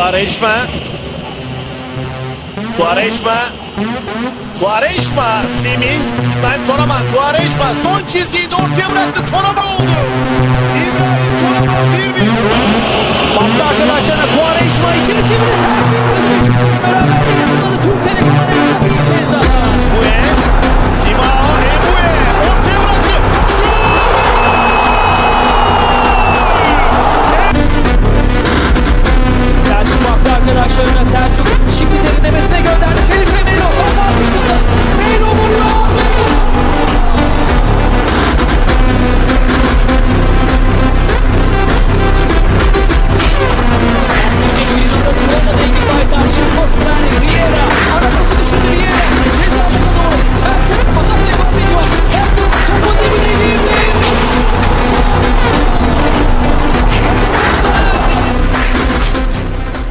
Quaresma. Quaresma. Quaresma. Semih. İbrahim Toraman. Quaresma. Son çizgiyi de ortaya bıraktı. Toraman oldu. İbrahim Toraman 1-1. Baktı arkadaşlarına Quaresma içeri çevirdi.